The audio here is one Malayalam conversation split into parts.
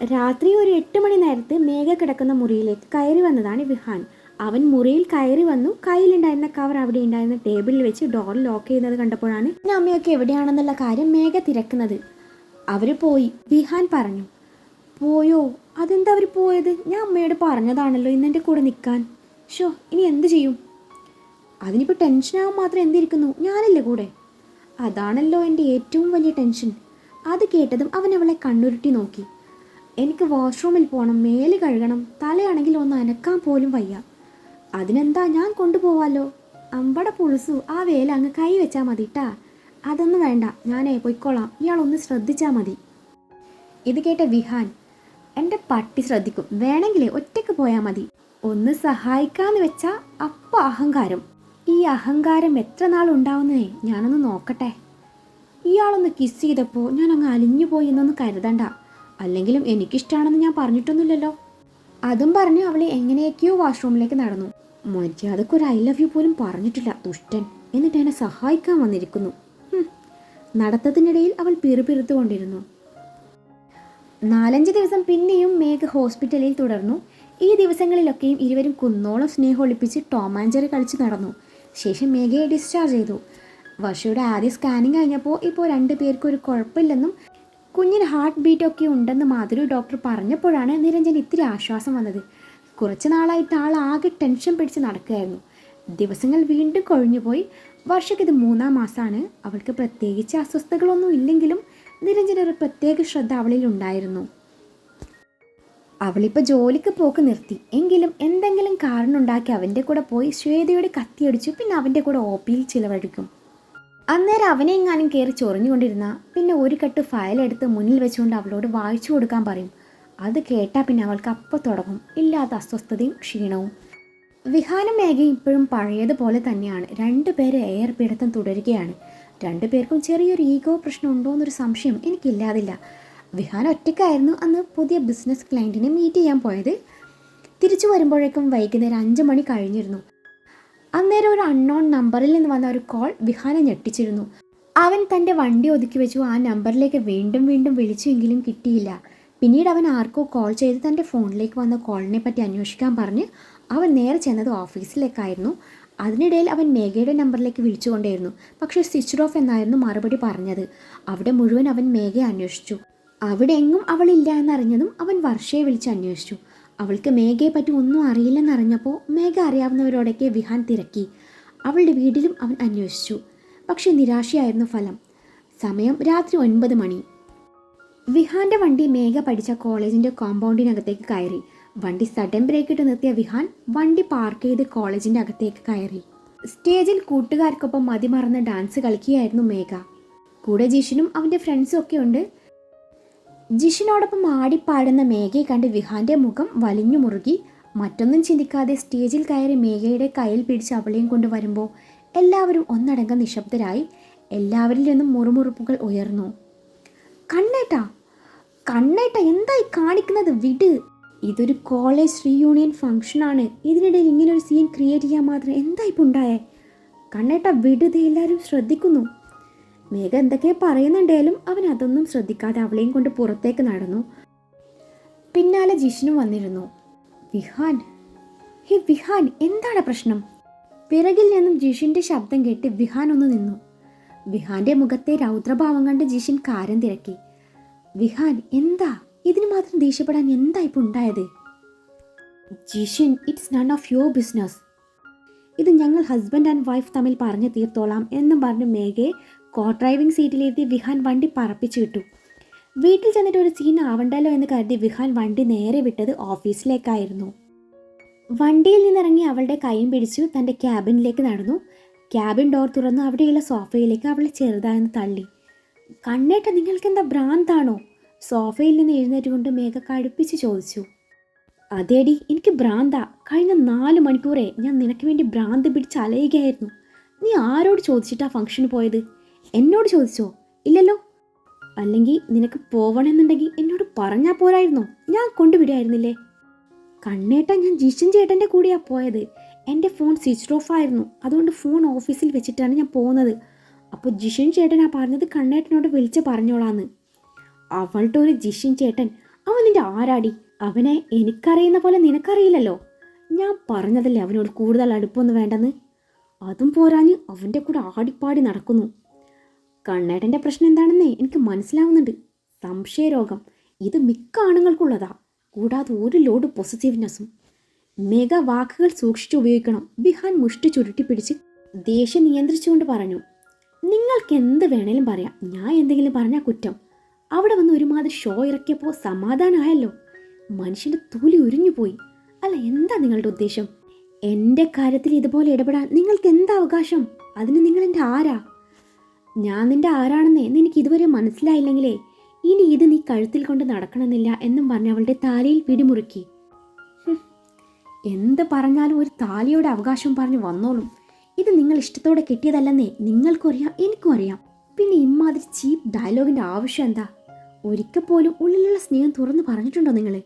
രാത്രി ഒരു എട്ട് മണി നേരത്ത് മേഘ കിടക്കുന്ന മുറിയിലേക്ക് കയറി വന്നതാണ് വിഹാൻ. അവൻ മുറിയിൽ കയറി വന്നു. കയ്യിലുണ്ടായിരുന്ന കവർ അവിടെ ഉണ്ടായിരുന്ന ടേബിളിൽ വെച്ച് ഡോർ ലോക്ക് ചെയ്യുന്നത് കണ്ടപ്പോഴാണ് പിന്നെ അമ്മയൊക്കെ എവിടെയാണെന്നുള്ള കാര്യം മേഘ തിരക്കുന്നത്. അവർ പോയി. വിഹാൻ പറഞ്ഞു പോയോ? അതെന്താ അവർ പോയത്? ഞാൻ അമ്മയോട് പറഞ്ഞതാണല്ലോ ഇന്ന് ഇന്നെന്റെ കൂടെ നിൽക്കാൻ. ഷോ ഇനി എന്ത് ചെയ്യും? അതിനിപ്പോൾ ടെൻഷനാകാൻ മാത്രം എന്തിരിക്കുന്നു? ഞാനല്ലേ കൂടെ. അതാണല്ലോ എന്റെ ഏറ്റവും വലിയ ടെൻഷൻ അത് കേട്ടതും അവൻ അവളെ കണ്ണുരുട്ടി നോക്കി. എനിക്ക് വാഷ്റൂമിൽ പോകണം മേൽ കഴുകണം തലയാണെങ്കിൽ ഒന്ന് അനക്കാൻ പോലും വയ്യ. അതിനെന്താ ഞാൻ കൊണ്ടുപോവാലോ? അമ്പട പുളുസു ആ വേല അങ്ങ് കൈ വെച്ചാൽ മതി ട്ടാ അതൊന്നും വേണ്ട ഞാനേ പൊയ്ക്കോളാം. ഇയാളൊന്ന് ശ്രദ്ധിച്ചാൽ മതി. ഇത് കേട്ട വിഹാൻ എന്റെ പട്ടി ശ്രദ്ധിക്കും. വേണമെങ്കിലേ ഒറ്റയ്ക്ക് പോയാൽ മതി. ഒന്ന് സഹായിക്കാന്ന് വെച്ചാൽ അപ്പോൾ അഹങ്കാരം. ഈ അഹങ്കാരം എത്ര നാൾ ഉണ്ടാവുന്നേ? ഞാനൊന്ന് നോക്കട്ടെ. ഇയാളൊന്ന് കിസ് ചെയ്തപ്പോൾ ഞാൻ അങ്ങ് അലിഞ്ഞു പോയി എന്നൊന്ന് കരുതണ്ട. അല്ലെങ്കിലും എനിക്കിഷ്ടമാണെന്ന് ഞാൻ പറഞ്ഞിട്ടൊന്നുമില്ലല്ലോ. അതും പറഞ്ഞ് അവൾ എങ്ങനെയൊക്കെയോ വാഷ്റൂമിലേക്ക് നടന്നു. മര്യാദയ്ക്ക് ഒരു ഐ ലവ് യു പോലും പറഞ്ഞിട്ടില്ല ദുഷ്ടൻ. എന്നിട്ട് എന്നെ സഹായിക്കാൻ വന്നിരിക്കുന്നു. നടത്തത്തിനിടയിൽ അവൾ പിറുപിറുത്തുകൊണ്ടിരുന്നു നാലഞ്ച് ദിവസം പിന്നെയും മേഘ ഹോസ്പിറ്റലിൽ തുടർന്നു. ഈ ദിവസങ്ങളിലൊക്കെയും ഇരുവരും കുന്നോളം സ്നേഹം ഒളിപ്പിച്ച് ടോം ആൻഡ് കളിച്ച് നടന്നു. ശേഷം മേഘയെ ഡിസ്ചാർജ് ചെയ്തു. വർഷയുടെ ആദ്യ സ്കാനിങ് കഴിഞ്ഞപ്പോൾ ഇപ്പോൾ രണ്ടു പേർക്കും ഒരു കുഴപ്പമില്ലെന്നും കുഞ്ഞിന് ഹാർട്ട് ബീറ്റ് ഒക്കെ ഉണ്ടെന്ന് മാധുരി ഡോക്ടർ പറഞ്ഞപ്പോഴാണ് നിരഞ്ജൻ ഇത്തിരി ആശ്വാസം വന്നത്. കുറച്ച് നാളായിട്ട് ആൾ ആകെ ടെൻഷൻ പിടിച്ച് നടക്കുകയായിരുന്നു. ദിവസങ്ങൾ വീണ്ടും കൊഴിഞ്ഞുപോയി വർഷയ്ക്ക് ഇത് മൂന്നാം മാസമാണ്. അവൾക്ക് പ്രത്യേകിച്ച് അസ്വസ്ഥതകളൊന്നും ഇല്ലെങ്കിലും നിരഞ്ജന ഒരു പ്രത്യേക ശ്രദ്ധ അവളിൽ ഉണ്ടായിരുന്നു. അവളിപ്പോൾ ജോലിക്ക് പോക്ക് നിർത്തി. എങ്കിലും എന്തെങ്കിലും കാരണം ഉണ്ടാക്കി അവന്റെ കൂടെ പോയി. ശ്വേതയുടെ കത്തിയടിച്ചു പിന്നെ അവന്റെ കൂടെ ഒ പിയിൽ ചിലവഴിക്കും. അന്നേരം അവനെ എങ്ങാനും കയറി ചൊറിഞ്ഞുകൊണ്ടിരുന്ന പിന്നെ ഒരു കെട്ട് ഫയലെടുത്ത് മുന്നിൽ വെച്ചുകൊണ്ട് അവളോട് വായിച്ചു കൊടുക്കാൻ പറയും. അത് കേട്ടാൽ പിന്നെ അവൾക്ക് അപ്പോൾ തുടങ്ങും. ഇല്ലാത്ത അസ്വസ്ഥതയും ക്ഷീണവും. വിഹാനും മേഘയും ഇപ്പോഴും പഴയതുപോലെ തന്നെയാണ്. രണ്ടുപേര് എയർ പീഡത്തം തുടരുകയാണ്. രണ്ടുപേർക്കും ചെറിയൊരു ഈഗോ പ്രശ്നം ഉണ്ടോ എന്നൊരു സംശയം എനിക്കില്ലാതില്ല. വിഹാൻ ഒറ്റയ്ക്കായിരുന്നു അന്ന് പുതിയ ബിസിനസ് ക്ലയന്റിനെ മീറ്റ് ചെയ്യാൻ പോയത്. തിരിച്ചു വരുമ്പോഴേക്കും വൈകുന്നേരം അഞ്ച് മണി കഴിഞ്ഞിരുന്നു. അന്നേരം ഒരു അൺനോൺ നമ്പറിൽ നിന്ന് വന്ന ഒരു കോൾ വിഹാനെ ഞെട്ടിച്ചിരുന്നു. അവൻ തന്റെ വണ്ടി ഒതുക്കി വെച്ചു. ആ നമ്പറിലേക്ക് വീണ്ടും വീണ്ടും വിളിച്ചുവെങ്കിലും കിട്ടിയില്ല. പിന്നീട് അവൻ ആർക്കോ കോൾ ചെയ്ത് തന്റെ ഫോണിലേക്ക് വന്ന കോളിനെ പറ്റി അന്വേഷിക്കാൻ പറഞ്ഞ് അവൻ നേരെ ചെന്നത് ഓഫീസിലേക്കായിരുന്നു. അതിനിടയിൽ അവൻ മേഘയുടെ നമ്പറിലേക്ക് വിളിച്ചുകൊണ്ടേയിരുന്നു. പക്ഷേ സ്വിച്ച് ഓഫ് എന്നായിരുന്നു മറുപടി പറഞ്ഞത്. അവിടെ മുഴുവൻ അവൻ മേഘയെ അന്വേഷിച്ചു. അവിടെ എങ്ങും അവളില്ല എന്നറിഞ്ഞതും അവൻ വർഷയെ വിളിച്ച് അന്വേഷിച്ചു. അവൾക്ക് മേഘയെ പറ്റി ഒന്നും അറിയില്ലെന്നറിഞ്ഞപ്പോൾ മേഘ അറിയാവുന്നവരോടൊക്കെ വിഹാൻ തിരക്കി. അവളുടെ വീട്ടിലും അവൻ അന്വേഷിച്ചു. പക്ഷേ നിരാശയായിരുന്നു ഫലം. സമയം രാത്രി ഒൻപത് മണി. വിഹാന്റെ വണ്ടി മേഘ പഠിച്ച കോളേജിന്റെ കോമ്പൗണ്ടിനകത്തേക്ക് കയറി. വണ്ടി സഡൻ ബ്രേക്ക് ഇട്ട് നിർത്തിയ വിഹാൻ വണ്ടി പാർക്ക് ചെയ്ത് കോളേജിന്റെ അകത്തേക്ക് കയറി. സ്റ്റേജിൽ കൂട്ടുകാർക്കൊപ്പം മതിമറന്ന് ഡാൻസ് കളിക്കുകയായിരുന്നു മേഘ. കൂടെ ജീഷനും അവന്റെ ഫ്രണ്ട്സും ഒക്കെ ഉണ്ട്. ജിഷിനോടൊപ്പം ആടിപ്പാടുന്ന മേഘയെ കണ്ട് വിഹാന്റെ മുഖം വലിഞ്ഞു മുറുകി. മറ്റൊന്നും ചിന്തിക്കാതെ സ്റ്റേജിൽ കയറി മേഘയുടെ കയ്യിൽ പിടിച്ച് അവളെയും കൊണ്ട് വരുമ്പോൾ എല്ലാവരും ഒന്നടങ്കം നിശബ്ദരായി. എല്ലാവരിൽ നിന്നും മുറുമുറുപ്പുകൾ ഉയർന്നു. കണ്ണേട്ട കണ്ണേട്ട എന്തായി കാണിക്കുന്നത്? വിട്. ഇതൊരു കോളേജ് റീയൂണിയൻ ഫംഗ്ഷനാണ്. ഇതിനിടയിൽ ഒരു സീൻ ക്രിയേറ്റ് ചെയ്യാൻ മാത്രം എന്താ ഉണ്ടായേ? കണ്ണേട്ട വിട്. ദേ എല്ലാവരും ശ്രദ്ധിക്കുന്നു. മേഘ എന്തൊക്കെ പറയുന്നുണ്ടേലും അവൻ അതൊന്നും ശ്രദ്ധിക്കാതെ അവളെയും കൊണ്ട് പുറത്തേക്ക് നടന്നു. പിന്നാലെ ജിഷ്ണു വന്നിരുന്നു. വിഹാൻ ഹേ വിഹാൻ എന്താണ് പ്രശ്നം? പിറകിൽ നിന്നും ജിഷിന്റെ ശബ്ദം കേട്ട് വിഹാൻ ഒന്ന് നിന്നു. വിഹാന്റെ മുഖത്തെ രൗദ്രഭാവം കണ്ട് ജിഷിൻ കാര്യം തിരക്കി. വിഹാൻ എന്താ? ഇതിന് മാത്രം ദേഷ്യപ്പെടാൻ എന്താ ഇപ്പൊ ഉണ്ടായത്? Jishin it's none of your business ഇത് ഞങ്ങൾ ഹസ്ബൻഡ് ആൻഡ് വൈഫ് തമ്മിൽ പറഞ്ഞു തീർത്തോളാം എന്നും പറഞ്ഞ് മേഘയെ കോ ഡ്രൈവിംഗ് സീറ്റിലിരുത്തി വിഹാൻ വണ്ടി പറപ്പിച്ചു വിട്ടു. വീട്ടിൽ ചെന്നിട്ട് ഒരു സീൻ ആവണ്ടല്ലോ എന്ന് കരുതി വിഹാൻ വണ്ടി നേരെ വിട്ടത് ഓഫീസിലേക്കായിരുന്നു. വണ്ടിയിൽ നിന്നിറങ്ങി അവളുടെ കൈയും പിടിച്ചു തന്റെ ക്യാബിനിലേക്ക് നടന്നു. ക്യാബിൻ ഡോർ തുറന്നു അവിടെയുള്ള സോഫയിലേക്ക് അവളെ ചെറുതായെന്ന് തള്ളി. കണ്ണേട്ട നിങ്ങൾക്കെന്താ ഭ്രാന്താണോ? സോഫയിൽ നിന്ന് എഴുന്നേറ്റ് കൊണ്ട് മേഘ കടുപ്പിച്ച് ചോദിച്ചു. അതേടി എനിക്ക് ഭ്രാന്താ. കഴിഞ്ഞ നാല് മണിക്കൂറേ ഞാൻ നിനക്ക് വേണ്ടി ഭ്രാന്ത് പിടിച്ച് അലയുകയായിരുന്നു. നീ ആരോട് ചോദിച്ചിട്ടാ ഫംഗ്ഷന് പോയത്? എന്നോട് ചോദിച്ചോ? ഇല്ലല്ലോ. അല്ലെങ്കിൽ നിനക്ക് പോവണമെന്നുണ്ടെങ്കിൽ എന്നോട് പറഞ്ഞാൽ പോരായിരുന്നോ. ഞാൻ കൊണ്ടുവിടുമായിരുന്നില്ലേ? കണ്ണേട്ട ഞാൻ ജിഷൻ ചേട്ടന്റെ കൂടെയാണ് പോയത്. എന്റെ ഫോൺ സ്വിച്ച് ഓഫ് ആയിരുന്നു. അതുകൊണ്ട് ഫോൺ ഓഫീസിൽ വെച്ചിട്ടാണ് ഞാൻ പോകുന്നത്. അപ്പോൾ ജിഷൻ ചേട്ടനാ പറഞ്ഞത് കണ്ണേട്ടനോട് വിളിച്ച് പറഞ്ഞോളാന്ന്. അവളുടെ ഒരു ജിഷൻ ചേട്ടൻ. അവൻ നിന്റെ ആരാടി? അവനെ എനിക്കറിയുന്ന പോലെ നിനക്കറിയില്ലല്ലോ. ഞാൻ പറഞ്ഞതല്ലേ അവനോട് കൂടുതൽ അടുപ്പൊന്നും വേണ്ടെന്ന്? അതും പോരാഞ്ഞ് അവന്റെ കൂടെ ആടിപ്പാടി നടക്കുന്നു. കണ്ണേട്ടന്റെ പ്രശ്നം എന്താണെന്നേ എനിക്ക് മനസ്സിലാവുന്നുണ്ട്. സംശയരോഗം. ഇത് മിക്ക ആണുങ്ങൾക്കുള്ളതാ. കൂടാതെ ഒരു ലോഡ് പോസിറ്റീവ്നെസ്സും മെഗാ വാക്കുകൾ സൂക്ഷിച്ചു ഉപയോഗിക്കണം. ബിഹാൻ മുഷ്ടി ചുരുട്ടി പിടിച്ച് ദേഷ്യം നിയന്ത്രിച്ചുകൊണ്ട് പറഞ്ഞു നിങ്ങൾക്ക് എന്ത് വേണേലും പറയാം. ഞാൻ എന്തെങ്കിലും പറഞ്ഞാൽ കുറ്റം. അവിടെ വന്ന് ഒരുമാതിരി ഷോ ഇറക്കിയപ്പോൾ സമാധാനമായല്ലോ മനുഷ്യന്റെ തൊലി ഉരിഞ്ഞു പോയി. അല്ല എന്താ നിങ്ങളുടെ ഉദ്ദേശം? എന്റെ കാര്യത്തിൽ ഇതുപോലെ ഇടപെടാൻ നിങ്ങൾക്ക് എന്താ അവകാശം? അതിന് നിങ്ങൾ എന്റെ ആരാ? ഞാൻ നിന്റെ ആരാണെന്നേ നിനക്ക് ഇതുവരെ മനസ്സിലായില്ലെങ്കിലേ. ഇനി ഇത് നീ കഴുത്തിൽ കൊണ്ട് നടക്കണമെന്നില്ല എന്നും പറഞ്ഞ് അവളുടെ താലിയിൽ പിടിമുറുക്കി. എന്ത് പറഞ്ഞാലും ഒരു താലിയുടെ അവകാശം പറഞ്ഞ് വന്നോളും. ഇത് നിങ്ങൾ ഇഷ്ടത്തോടെ കിട്ടിയതല്ലെന്നേ നിങ്ങൾക്കും അറിയാം എനിക്കും അറിയാം. പിന്നെ ഇമ്മാതിരി ചീപ്പ് ഡയലോഗിന്റെ ആവശ്യം എന്താ? ഒരിക്കൽ പോലും ഉള്ളിലുള്ള സ്നേഹം തുറന്നു പറഞ്ഞിട്ടുണ്ടോ നിങ്ങൾ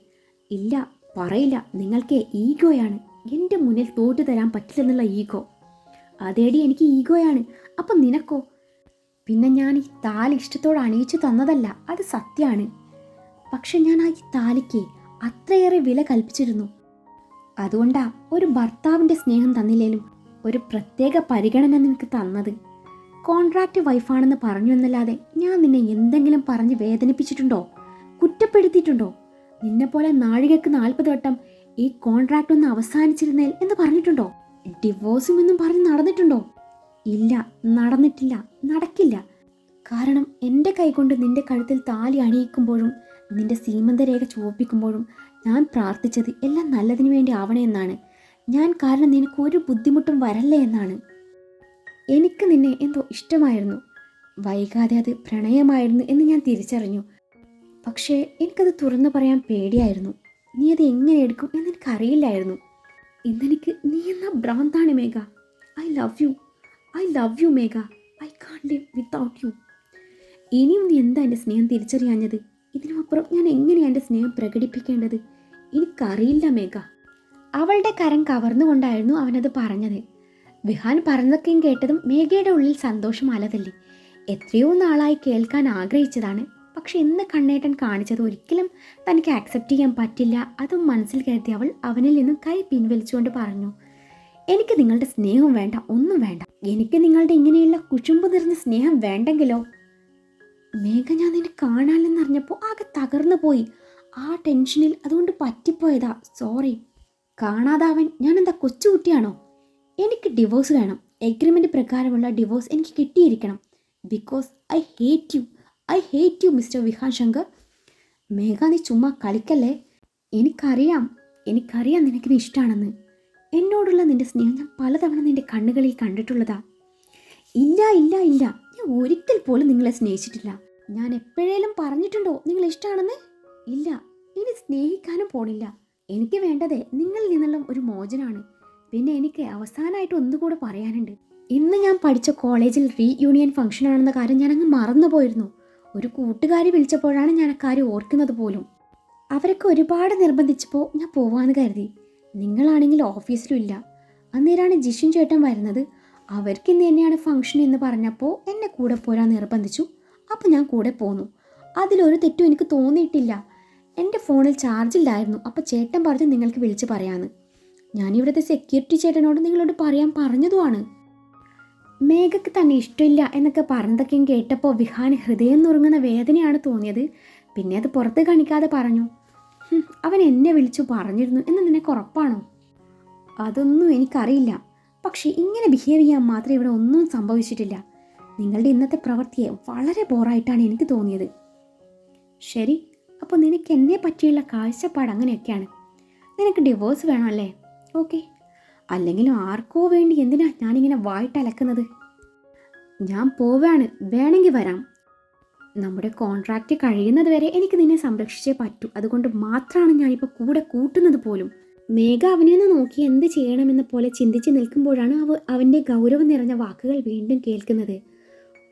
ഇല്ല പറയില്ല. നിങ്ങൾക്ക് ഈഗോയാണ്. എന്റെ മുന്നിൽ തോറ്റു തരാൻ പറ്റില്ലെന്നുള്ള ഈഗോ. അതേടി എനിക്ക് ഈഗോയാണ്. അപ്പം നിനക്കോ? പിന്നെ ഞാൻ ഈ താലി ഇഷ്ടത്തോടെ അണിയിച്ചു തന്നതല്ല അത് സത്യമാണ് പക്ഷെ ഞാൻ ആ ഈ താലിക്ക് അത്രയേറെ വില കൽപ്പിച്ചിരുന്നു. അതുകൊണ്ടാ ഒരു ഭർത്താവിന്റെ സ്നേഹം തന്നില്ലേലും ഒരു പ്രത്യേക പരിഗണന നിനക്ക് തന്നത്. കോൺട്രാക്റ്റ് വൈഫാണെന്ന് പറഞ്ഞു എന്നല്ലാതെ ഞാൻ നിന്നെ എന്തെങ്കിലും പറഞ്ഞ് വേദനിപ്പിച്ചിട്ടുണ്ടോ? കുറ്റപ്പെടുത്തിയിട്ടുണ്ടോ? നിന്നെപ്പോലെ നാഴികക്ക് നാൽപ്പത് വട്ടം ഈ കോൺട്രാക്റ്റ് ഒന്ന് അവസാനിച്ചിരുന്നേൽ എന്ന് പറഞ്ഞിട്ടുണ്ടോ? ഡിവോഴ്സും എന്നും പറഞ്ഞ് നടന്നിട്ടുണ്ടോ? ഇല്ല നടന്നിട്ടില്ല നടക്കില്ല. കാരണം എന്റെ കൈകൊണ്ട് നിന്റെ കഴുത്തിൽ താലി അണിയിക്കുമ്പോഴും നിന്റെ സീമന്തരേഖ ചുവപ്പിക്കുമ്പോഴും ഞാൻ പ്രാർത്ഥിച്ചത് എല്ലാം നല്ലതിനു വേണ്ടി ആവണേ എന്നാണ്. ഞാൻ കാരണം നിനക്ക് ഒരു ബുദ്ധിമുട്ടും വരല്ലേ എന്നാണ്. എനിക്ക് നിന്നെ എന്തോ ഇഷ്ടമായിരുന്നു. വൈകാതെ അത് പ്രണയമായിരുന്നു എന്ന് ഞാൻ തിരിച്ചറിഞ്ഞു. പക്ഷേ എനിക്കത് തുറന്നു പറയാൻ പേടിയായിരുന്നു. നീ അത് എങ്ങനെ എടുക്കും എന്നെനിക്കറിയില്ലായിരുന്നു ഇന്നെനിക്ക് നീ എന്ന ഭ്രാന്താണ് Megha. I love you. I love you Megha I can't live without you ഇനിയും നീ എന്താ എന്റെ സ്നേഹം തിരിച്ചറിയാഞ്ഞത്? ഇതിനുമപ്പുറം ഞാൻ എങ്ങനെയാണ് എന്റെ സ്നേഹം പ്രകടിപ്പിക്കേണ്ടത്? എനിക്കറിയില്ല മേഘ അവളുടെ കരം കവർന്നുകൊണ്ടായിരുന്നു അവനത് പറഞ്ഞത്. വിഹാൻ പറഞ്ഞതൊക്കെയും കേട്ടതും മേഘയുടെ ഉള്ളിൽ സന്തോഷം അലതല്ലി. എത്രയോ നാളായി കേൾക്കാൻ ആഗ്രഹിച്ചതാണ്. പക്ഷെ ഇന്ന് കണ്ണേട്ടൻ കാണിച്ചത് ഒരിക്കലും തനിക്ക് ആക്സെപ്റ്റ് ചെയ്യാൻ പറ്റില്ല. അതും മനസ്സിൽ കരുതി അവൾ അവനിൽ നിന്നും കൈ പിൻവലിച്ചുകൊണ്ട് പറഞ്ഞു. എനിക്ക് നിങ്ങളുടെ സ്നേഹം വേണ്ട ഒന്നും വേണ്ട. എനിക്ക് നിങ്ങളുടെ ഇങ്ങനെയുള്ള കുശുമ്പ് നിറഞ്ഞ സ്നേഹം വേണ്ടെങ്കിലോ? മേഘ ഞാൻ നിന്നെ കാണാനെന്നറിഞ്ഞപ്പോൾ ആകെ തകർന്നു പോയി. ആ ടെൻഷനിൽ അതുകൊണ്ട് പറ്റിപ്പോയതാ. സോറി കാണാതാവൻ ഞാൻ എന്താ കൊച്ചുകുട്ടിയാണോ? എനിക്ക് ഡിവോഴ്സ് വേണം. എഗ്രിമെന്റ് പ്രകാരമുള്ള ഡിവോഴ്സ് എനിക്ക് കിട്ടിയിരിക്കണം. Because I hate you I hate you mister Vihan Shankar. Megha നീ ചുമ്മാ കളിക്കല്ലേ? എനിക്കറിയാം. എനിക്കറിയാം നിനക്കിന് ഇഷ്ടമാണെന്ന് എന്നോടുള്ള നിന്റെ സ്നേഹം ഞാൻ പലതവണ നിന്റെ കണ്ണുകളിൽ കണ്ടിട്ടുള്ളതാ. ഇല്ല ഇല്ല ഇല്ല. ഞാൻ ഒരിക്കൽ പോലും നിങ്ങളെ സ്നേഹിച്ചിട്ടില്ല. ഞാൻ എപ്പോഴേലും പറഞ്ഞിട്ടുണ്ടോ? നിങ്ങൾ ഇഷ്ടമാണെന്ന്? ഇല്ല ഇനി സ്നേഹിക്കാനും പോണില്ല. എനിക്ക് വേണ്ടത് നിങ്ങളിൽ നിന്നുള്ള ഒരു മോചനമാണ് പിന്നെ എനിക്ക് അവസാനമായിട്ട് ഒന്നുകൂടെ പറയാനുണ്ട്. ഇന്ന് ഞാൻ പഠിച്ച കോളേജിൽ റീയൂണിയൻ ഫംഗ്ഷൻ ആണെന്ന കാര്യം ഞാൻ അങ്ങ് മറന്നുപോയിരുന്നു. ഒരു കൂട്ടുകാരി വിളിച്ചപ്പോഴാണ് ഞാൻ അക്കാര്യം ഓർക്കുന്നത് പോലും. അവരൊക്കെ ഒരുപാട് നിർബന്ധിച്ചപ്പോൾ ഞാൻ പോവാന്ന് കരുതി. നിങ്ങളാണെങ്കിൽ ഓഫീസിലും ഇല്ല. അന്നേരമാണ് ജിഷിൻ ചേട്ടൻ വരുന്നത്. അവർക്ക് ഇന്ന് തന്നെയാണ് ഫംഗ്ഷൻ എന്ന് പറഞ്ഞപ്പോൾ എന്നെ കൂടെ പോരാൻ നിർബന്ധിച്ചു. അപ്പോൾ ഞാൻ കൂടെ പോന്നു. അതിലൊരു തെറ്റും എനിക്ക് തോന്നിയിട്ടില്ല. എന്റെ ഫോണിൽ ചാർജില്ലായിരുന്നു അപ്പോൾ ചേട്ടൻ പറഞ്ഞു നിങ്ങൾക്ക് വിളിച്ച് പറയാമെന്ന് ഞാനിവിടുത്തെ സെക്യൂരിറ്റി ചേട്ടനോട് നിങ്ങളോട് പറയാൻ പറഞ്ഞതുമാണ്. മേഘയ്ക്ക് തന്നെ ഇഷ്ടമില്ല എന്നൊക്കെ പറഞ്ഞതൊക്കെയും കേട്ടപ്പോൾ വിഹാൻ ഹൃദയം നുറുങ്ങുന്ന വേദനയാണ് തോന്നിയത്. പിന്നെ അത് പുറത്ത് കാണിക്കാതെ പറഞ്ഞു. "ഹും, അവൻ എന്നെ വിളിച്ചു പറഞ്ഞിരുന്നു എന്ന് നിനക്ക് ഉറപ്പാണോ? അതൊന്നും എനിക്കറിയില്ല. പക്ഷേ ഇങ്ങനെ ബിഹേവ് ചെയ്യാൻ മാത്രമേ ഇവിടെ ഒന്നും സംഭവിച്ചിട്ടില്ല. നിങ്ങളുടെ ഇന്നത്തെ പ്രവൃത്തിയെ വളരെ ബോറായിട്ടാണ് എനിക്ക് തോന്നിയത്. ശരി അപ്പോൾ നിനക്ക് എന്നെ പറ്റിയുള്ള കാഴ്ചപ്പാട് അങ്ങനെയൊക്കെയാണ്. നിനക്ക് ഡിവോഴ്സ് വേണമല്ലേ? ഓക്കെ. അല്ലെങ്കിലും ആർക്കോ വേണ്ടി എന്തിനാ ഞാനിങ്ങനെ വായിട്ടലക്കുന്നത് ഞാൻ പോവാണ്. വേണമെങ്കിൽ വരാം. നമ്മുടെ കോൺട്രാക്റ്റ് കഴിയുന്നത് വരെ എനിക്ക് നിന്നെ സംരക്ഷിച്ചേ പറ്റൂ. അതുകൊണ്ട് മാത്രമാണ് ഞാനിപ്പോൾ കൂടെ കൂട്ടുന്നത് പോലും. മേഘ അവനെ ഒന്ന് നോക്കി എന്ത് ചെയ്യണമെന്ന പോലെ ചിന്തിച്ച് നിൽക്കുമ്പോഴാണ് അവ അവന്റെ ഗൗരവം നിറഞ്ഞ വാക്കുകൾ വീണ്ടും കേൾക്കുന്നത്.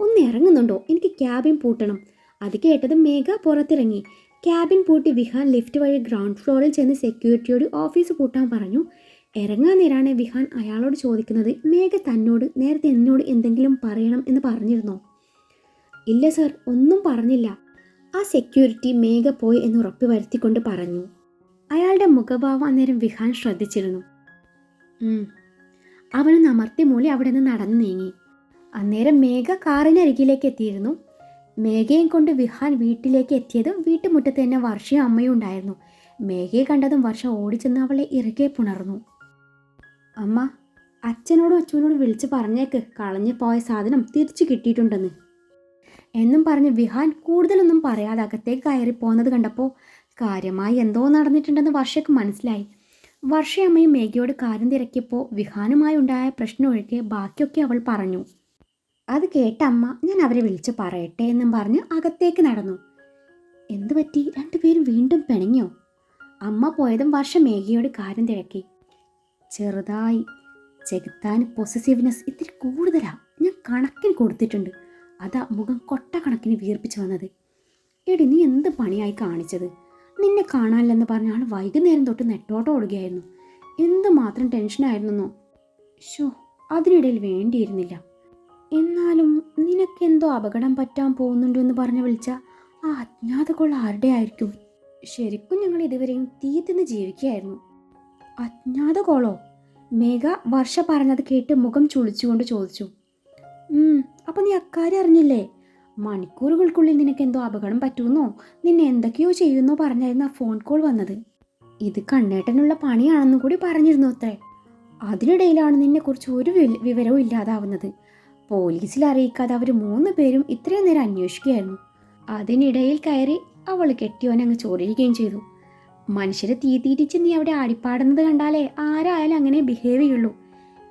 ഒന്ന് ഇറങ്ങുന്നുണ്ടോ? എനിക്ക് ക്യാബിൻ പൂട്ടണം. അത് കേട്ടതും മേഘ പുറത്തിറങ്ങി. ക്യാബിൻ പൂട്ടി വിഹാൻ ലിഫ്റ്റ് വഴി ഗ്രൗണ്ട് ഫ്ലോറിൽ ചെന്ന് സെക്യൂരിറ്റിയോട് ഓഫീസ് പൂട്ടാൻ പറഞ്ഞു. ഇറങ്ങാൻ നേരാണ് വിഹാൻ അയാളോട് ചോദിക്കുന്നത്. മേഘ തന്നോട് നേരത്തെ എന്നോട് എന്തെങ്കിലും പറയണം എന്ന് പറഞ്ഞിരുന്നോ. ഇല്ല സർ ഒന്നും പറഞ്ഞില്ല. ആ സെക്യൂരിറ്റി മേഘ പോയി എന്ന് ഉറപ്പി വരുത്തിക്കൊണ്ട് പറഞ്ഞു. അയാളുടെ മുഖഭാവം അന്നേരം വിഹാൻ ശ്രദ്ധിച്ചിരുന്നു. ഉം. അവനൊന്ന് അമർത്തി മൂളി അവിടെ നിന്ന് നടന്നു നീങ്ങി. അന്നേരം മേഘ കാറിനരികിലേക്ക് എത്തിയിരുന്നു. മേഘയും കൊണ്ട് വിഹാൻ വീട്ടിലേക്ക് എത്തിയതും വീട്ടുമുറ്റത്ത് തന്നെ വർഷയും അമ്മയും ഉണ്ടായിരുന്നു. മേഘയെ കണ്ടതും വർഷ ഓടിച്ചെന്ന് അവളെ ഇറുകെ പുണർന്നു. അമ്മ അച്ഛനോടും അച്ഛനോടും വിളിച്ച് പറഞ്ഞേക്ക്. കളഞ്ഞു പോയ സാധനം തിരിച്ചു കിട്ടിയിട്ടുണ്ടെന്ന്. എന്നും പറഞ്ഞ് വിഹാൻ കൂടുതലൊന്നും പറയാതെ അകത്തേക്ക് കയറി പോകുന്നത് കണ്ടപ്പോൾ കാര്യമായി എന്തോ നടന്നിട്ടുണ്ടെന്ന് വർഷയ്ക്ക് മനസ്സിലായി. വർഷയമ്മയും മേഘയോട് കാര്യം തിരക്കിയപ്പോൾ വിഹാനുമായി ഉണ്ടായ പ്രശ്നം ഒഴികെ ബാക്കിയൊക്കെ അവൾ പറഞ്ഞു. അത് കേട്ട അമ്മ ഞാൻ അവരെ വിളിച്ച് പറയട്ടെ എന്നും പറഞ്ഞ് അകത്തേക്ക് നടന്നു. എന്തു പറ്റി? രണ്ടുപേരും വീണ്ടും പിണങ്ങിയോ? അമ്മ പോയതും വർഷ മേഘയോട് കാര്യം തിരക്കി. ചെറുതായി. ചെകുത്താൻ പൊസസീവ്നെസ് ഇത്തിരി കൂടുതലാണ് ഞാൻ കണക്കിന് കൊടുത്തിട്ടുണ്ട്. അതാ മുഖം കൊട്ട കണക്കിന് വീർപ്പിച്ചു വന്നത്. എടി നീ എന്ത് പണിയായി കാണിച്ചത്? നിന്നെ കാണാനില്ലെന്ന് പറഞ്ഞ ആൾ വൈകുന്നേരം തൊട്ട് നെട്ടോട്ടം ഓടുകയായിരുന്നു. എന്തുമാത്രം ടെൻഷനായിരുന്നെന്നോ ഷോ അതിനിടയിൽ വേണ്ടിയിരുന്നില്ല. എന്നാലും നിനക്കെന്തോ അപകടം പറ്റാൻ പോകുന്നുണ്ടോ എന്ന് പറഞ്ഞ് വിളിച്ച ആ അജ്ഞാതകൊള്ള ആരുടെ ആയിരിക്കും? ശരിക്കും ഞങ്ങൾ ഇതുവരെയും തീ തിന്ന് ജീവിക്കുകയായിരുന്നു. അജ്ഞാത കോളോ? മേഘ വർഷ പറഞ്ഞത് കേട്ട് മുഖം ചുളിച്ചുകൊണ്ട് ചോദിച്ചു. അപ്പൊ നീ അക്കാര്യം അറിഞ്ഞില്ലേ? മണിക്കൂറുകൾക്കുള്ളിൽ നിനക്ക് എന്തോ അപകടം പറ്റുമെന്നോ? നിന്നെ എന്തൊക്കെയോ ചെയ്യുന്നോ പറഞ്ഞായിരുന്നു ആ ഫോൺ കോൾ വന്നത്. ഇത് കണ്ണേട്ടനുള്ള പണിയാണെന്നും കൂടി പറഞ്ഞിരുന്നു അത്രേ. അതിനിടയിലാണ് നിന്നെക്കുറിച്ച് ഒരു വിവരവും ഇല്ലാതാവുന്നത്. പോലീസിൽ അറിയിക്കാതെ അവർ മൂന്ന് പേരും ഇത്രയും നേരം അന്വേഷിക്കുകയായിരുന്നു. അതിനിടയിൽ കയറി അവൾ കെട്ടിയോനെ അങ്ങ് ചൊറിയുകയും ചെയ്തു. മനുഷ്യരെ തീ തീറ്റിച്ച് നീ അവിടെ ആടിപ്പാടുന്നത് കണ്ടാലേ ആരായാലും അങ്ങനെ ബിഹേവ് ചെയ്യുള്ളൂ.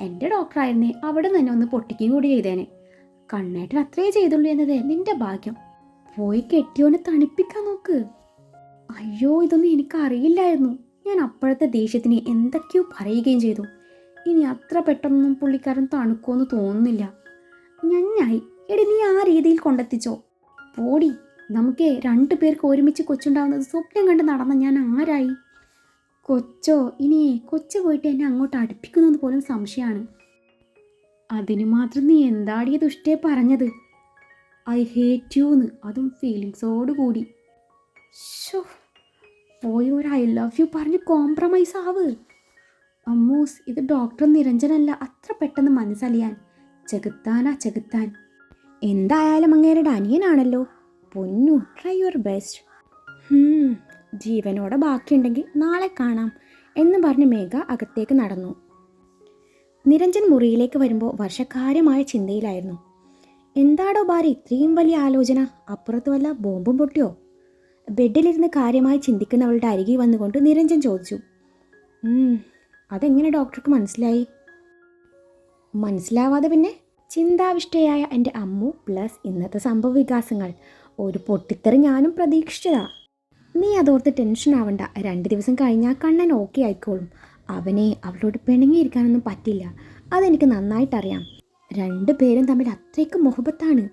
എന്റെ ഡോക്ടറായിരുന്നേ അവിടെ തന്നെ ഒന്ന് പൊട്ടിക്കുകയും കൂടി ചെയ്തേനെ. കണ്ണേട്ടൻ അത്രേ ചെയ്തുള്ളൂ എന്നത് നിന്റെ ഭാഗ്യം. പോയി കെട്ടിയോനെ തണുപ്പിക്കാൻ നോക്ക്. അയ്യോ ഇതൊന്നും എനിക്ക് അറിയില്ലായിരുന്നു ഞാൻ അപ്പോഴത്തെ ദേഷ്യത്തിന് എന്തൊക്കെയോ പറയുകയും ചെയ്തു. ഇനി അത്ര പെട്ടെന്നൊന്നും പുള്ളിക്കാരൻ തണുക്കുമെന്ന് തോന്നുന്നില്ല. ഞഞ്ഞായി. എടി നീ ആ രീതിയിൽ കൊണ്ടെത്തിച്ചോ. പോടി നമുക്ക് രണ്ടു പേർക്ക് ഒരുമിച്ച് കൊച്ചുണ്ടാവുന്നത് സ്വപ്നം കണ്ട് നടന്ന ഞാൻ ആരായി? കൊച്ചോ ഇനി കൊച്ചു പോയിട്ട് എന്നെ അങ്ങോട്ട് അടുപ്പിക്കുന്നത് പോലും സംശയമാണ്. അതിന് മാത്രം നീ എന്താടിയ ദുഷ്ടേ പറഞ്ഞത്? ഐ ഹേറ്റ് യു എന്ന് അതും ഫീലിങ്സോട് കൂടി. ഷോ പോയി ഒരു ഐ ലവ് യു പറഞ്ഞ് കോംപ്രമൈസ് ആവ്. അമ്മൂസ് ഇത് ഡോക്ടർ നിരഞ്ജനല്ല. അത്ര പെട്ടെന്ന് മനസ്സലിയാൻ. ചെകുത്താനാ ചെകുത്താൻ. എന്തായാലും അങ്ങേരുടെ അനിയനാണല്ലോ. പൊന്നു ട്രൈ യുവർ ബെസ്റ്റ് ജീവനോടെ ബാക്കിയുണ്ടെങ്കിൽ നാളെ കാണാം എന്ന് പറഞ്ഞ് മേഘ അകത്തേക്ക് നടന്നു. നിരഞ്ജൻ മുറിയിലേക്ക് വരുമ്പോൾ വർഷക്കാര്യമായ ചിന്തയിലായിരുന്നു. എന്താടോ ഭാര്യ ഇത്രയും വലിയ ആലോചന? അപ്പുറത്ത് വല്ല ബോംബും പൊട്ടിയോ? ബെഡിലിരുന്ന് കാര്യമായി ചിന്തിക്കുന്നവളുടെ അരികിൽ വന്നുകൊണ്ട് നിരഞ്ജൻ ചോദിച്ചു. "ഉം, അതെങ്ങനെ ഡോക്ടർക്ക് മനസ്സിലായി? മനസ്സിലാവാതെ പിന്നെ? ചിന്താവിഷ്ടയായ എന്റെ അമ്മു പ്ലസ് ഇന്നത്തെ സംഭവ വികാസങ്ങൾ. ഒരു പൊട്ടിത്തെറി ഞാനും പ്രതീക്ഷിച്ചതാ. നീ അതോർത്ത് ടെൻഷൻ ആവണ്ട രണ്ട് ദിവസം കഴിഞ്ഞാൽ കണ്ണൻ ഓക്കെ ആയിക്കോളും. അവനെ അവളോട് പിണങ്ങിയിരിക്കാനൊന്നും പറ്റില്ല. അതെനിക്ക് നന്നായിട്ടറിയാം. രണ്ടു പേരും തമ്മിൽ അത്രയ്ക്ക് മുഹബത്താണ്.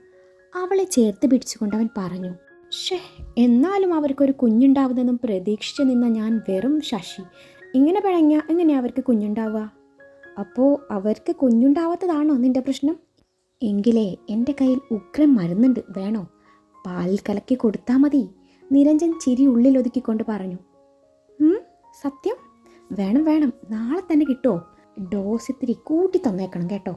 അവളെ ചേർത്ത് പിടിച്ചുകൊണ്ട് അവൻ പറഞ്ഞു ഷേ എന്നാലും അവർക്കൊരു കുഞ്ഞുണ്ടാവുന്നതെന്നും പ്രതീക്ഷിച്ചു നിന്ന ഞാൻ വെറും ശശി. ഇങ്ങനെ പിഴങ്ങ എങ്ങനെ അവർക്ക് കുഞ്ഞുണ്ടാവുക? അപ്പോൾ അവർക്ക് കുഞ്ഞുണ്ടാവാത്തതാണോ നിന്റെ പ്രശ്നം? എങ്കിലേ എന്റെ കയ്യിൽ ഉഗ്രം മരുന്നുണ്ട് വേണോ? പാൽ കലക്കി കൊടുത്താൽ മതി. നിരഞ്ജൻ ചിരി ഉള്ളിലൊതുക്കിക്കൊണ്ട് പറഞ്ഞു സത്യം? വേണം വേണം. നാളെ തന്നെ കിട്ടുമോ ഡോസ് ഇത്തിരി കൂട്ടി തന്നേക്കണം കേട്ടോ.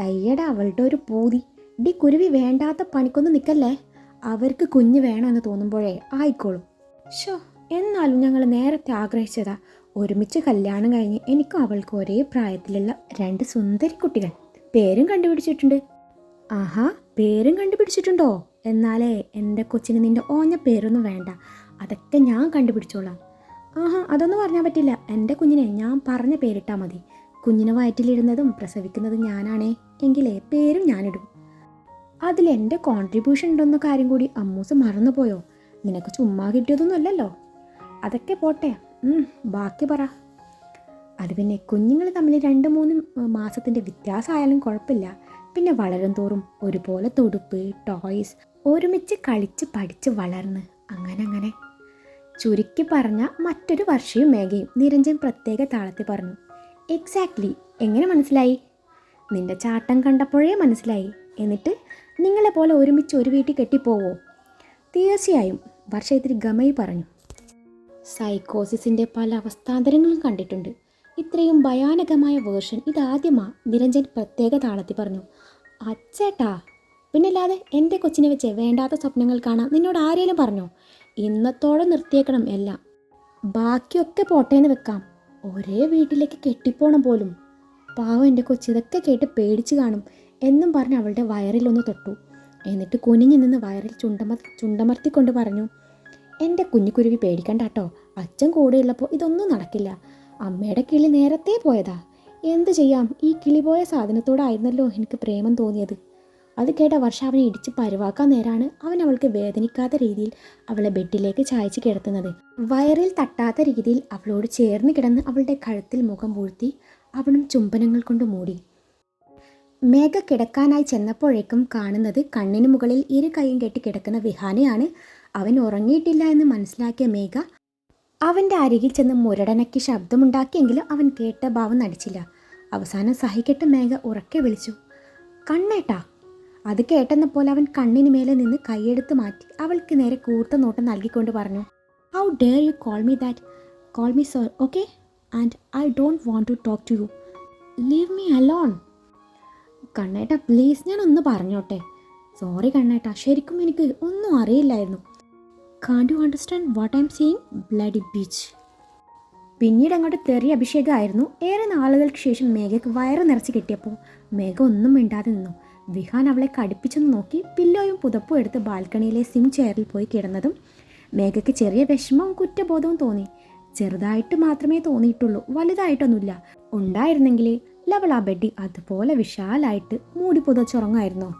അയ്യട അവളുടെ ഒരു പൂതി. ഡി കുരുവി വേണ്ടാത്ത പണിക്കൊന്നും നിൽക്കല്ലേ അവർക്ക് കുഞ്ഞ് വേണമെന്ന് തോന്നുമ്പോഴേ ആയിക്കോളും. ഷോ എന്നാലും ഞങ്ങൾ നേരത്തെ ആഗ്രഹിച്ചതാ. ഒരുമിച്ച് കല്യാണം കഴിഞ്ഞ് എനിക്കും അവൾക്ക് ഒരേ പ്രായത്തിലുള്ള രണ്ട് സുന്ദരി കുട്ടികൾ. പേരും കണ്ടുപിടിച്ചിട്ടുണ്ട്. ആഹാ പേരും കണ്ടുപിടിച്ചിട്ടുണ്ടോ? എന്നാലേ എന്റെ കൊച്ചിന് നിന്റെ ഓഞ്ഞ പേരൊന്നും വേണ്ട. അതൊക്കെ ഞാൻ കണ്ടുപിടിച്ചോളാം. ആഹാ അതൊന്നും പറഞ്ഞാൽ പറ്റില്ല. എന്റെ കുഞ്ഞിനെ ഞാൻ പറഞ്ഞ പേരിട്ടാൽ മതി. കുഞ്ഞിനെ വയറ്റിലിടുന്നതും പ്രസവിക്കുന്നതും ഞാനാണേ എങ്കിലേ പേരും ഞാനിടും. അതിൽ എന്റെ കോൺട്രിബ്യൂഷൻ ഉണ്ടെന്ന കാര്യം കൂടി അമ്മൂസ് മറന്നുപോയോ? നിനക്ക് ചുമ്മാ കിട്ടിയതൊന്നും അല്ലല്ലോ. അതൊക്കെ പോട്ടെ. ബാക്കി പറ. അത് പിന്നെ കുഞ്ഞുങ്ങൾ തമ്മിൽ രണ്ട് മൂന്ന് മാസത്തിന്റെ വ്യത്യാസമായാലും കുഴപ്പമില്ല. പിന്നെ വളരും തോറും ഒരുപോലെ തുടുപ്പ് ടോയ്സ് ഒരുമിച്ച് കളിച്ച് പഠിച്ച് വളർന്ന് അങ്ങനെ അങ്ങനെ. ചുരുക്കി പറഞ്ഞ മറ്റൊരു വർഷയും മേഘയും നിരഞ്ജൻ പ്രത്യേക താളത്തിൽ പറഞ്ഞു. എക്സാക്ട്ലി എങ്ങനെ മനസ്സിലായി? നിന്റെ ചാട്ടം കണ്ടപ്പോഴേ മനസ്സിലായി. എന്നിട്ട് നിങ്ങളെ പോലെ ഒരുമിച്ച് ഒരു വീട്ടിൽ കെട്ടിപ്പോവോ? തീർച്ചയായും വർഷ ഇത്തിരി ഗമയി പറഞ്ഞു. സൈക്കോസിസിന്റെ പല അവസ്ഥാന്തരങ്ങളും കണ്ടിട്ടുണ്ട്. ഇത്രയും ഭയാനകമായ വേർഷൻ ഇതാദ്യമാ നിരഞ്ജൻ പ്രത്യേക താളത്തിൽ പറഞ്ഞു. അച്ചേട്ടാ പിന്നല്ലാതെ എന്റെ കൊച്ചിനെ വെച്ച് വേണ്ടാത്ത സ്വപ്നങ്ങൾ കാണാൻ നിന്നോട് ആരേലും പറഞ്ഞോ? ഇന്നത്തോടെ നിർത്തിയേക്കണം എല്ലാം. ബാക്കിയൊക്കെ പോട്ടേന്ന് വെക്കാം. ഒരേ വീട്ടിലേക്ക് കെട്ടിപ്പോണം പോലും. പാവം എന്റെ കൊച്ചി ഇതൊക്കെ കേട്ട് പേടിച്ച് കാണും. എന്നും പറഞ്ഞ് അവളുടെ വയറിലൊന്ന് തൊട്ടു. എന്നിട്ട് കുനിഞ്ഞു നിന്ന് വയറിൽ ചുണ്ടമർ ചുണ്ടമർത്തിക്കൊണ്ട് പറഞ്ഞു എന്റെ കുഞ്ഞിക്കുരുവി പേടിക്കണ്ട കേട്ടോ അച്ഛൻ കൂടെയുള്ളപ്പോൾ ഇതൊന്നും നടക്കില്ല. അമ്മയുടെ കിളി നേരത്തെ പോയതാ. എന്ത് ചെയ്യാം? ഈ കിളി പോയ സാധനത്തോടായിരുന്നല്ലോ എനിക്ക് പ്രേമം തോന്നിയത്. അത് കേട്ട വർഷ അവനെ ഇടിച്ച് പരുവാക്കാൻ നേരാണ് അവൻ അവൾക്ക് വേദനിക്കാത്ത രീതിയിൽ അവളെ ബെഡിലേക്ക് ചായച്ച് കിടത്തുന്നത്. വയറിൽ തട്ടാത്ത രീതിയിൽ അവളോട് ചേർന്ന് കിടന്ന് അവളുടെ കഴുത്തിൽ മുഖം പൂഴ്ത്തി അവനും ചുംബനങ്ങൾ കൊണ്ട് മൂടി. മേഘ കിടക്കാനായി ചെന്നപ്പോഴേക്കും കാണുന്നത് കണ്ണിന് മുകളിൽ ഇരു കൈയും കെട്ടി കിടക്കുന്ന വിഹാനയാണ്. അവൻ ഉറങ്ങിയിട്ടില്ല എന്ന് മനസ്സിലാക്കിയ മേഘ അവന്റെ അരികിൽ ചെന്ന് മുരടനയ്ക്ക് ശബ്ദമുണ്ടാക്കിയെങ്കിലും അവൻ കേട്ട ഭാവം നടിച്ചില്ല. അവസാനം സഹിക്കെട്ട് മേഘ ഉറക്കെ വിളിച്ചു. കണ്ണേട്ടാ അത് കേട്ടെന്ന പോലെ അവൻ കണ്ണിന് മേലെ നിന്ന് കൈയെടുത്ത് മാറ്റി അവൾക്ക് നേരെ കൂർത്ത നോട്ടം നൽകിക്കൊണ്ട് പറഞ്ഞു how dare you call me that call me sir okay and I don't want to talk to you leave me alone കണ്ണേട്ട please ഞാൻ ഒന്ന് പറഞ്ഞോട്ടെ. സോറി കണ്ണേട്ട ശരിക്കും എനിക്ക് ഒന്നും അറിയില്ലായിരുന്നു. Can't you understand what I am seeing bloody bitch പിന്നീട് അങ്ങോട്ട് തെറി അഭിഷേകമായിരുന്നു ഏറെ നാളുകൾക്ക് ശേഷം മേഘയ്ക്ക് വയറ് നിറച്ച് കിട്ടിയപ്പോൾ മേഘ ഒന്നും മിണ്ടാതെ നിന്നു. വിഹാൻ അവളെ കടുപ്പിച്ചെന്ന് നോക്കി പില്ലോയും പുതപ്പും എടുത്ത് ബാൽക്കണിയിലെ സിം ചെയറിൽ പോയി കിടന്നതും മേഘയ്ക്ക് ചെറിയ വിഷമവും കുറ്റബോധവും തോന്നി. ചെറുതായിട്ട് മാത്രമേ തോന്നിയിട്ടുള്ളൂ വലുതായിട്ടൊന്നുമില്ല. ഉണ്ടായിരുന്നെങ്കിൽ ലവൾ ആ ബെഡി അതുപോലെ വിശാലായിട്ട് മൂടി പുതച്ചുറങ്ങായിരുന്നു?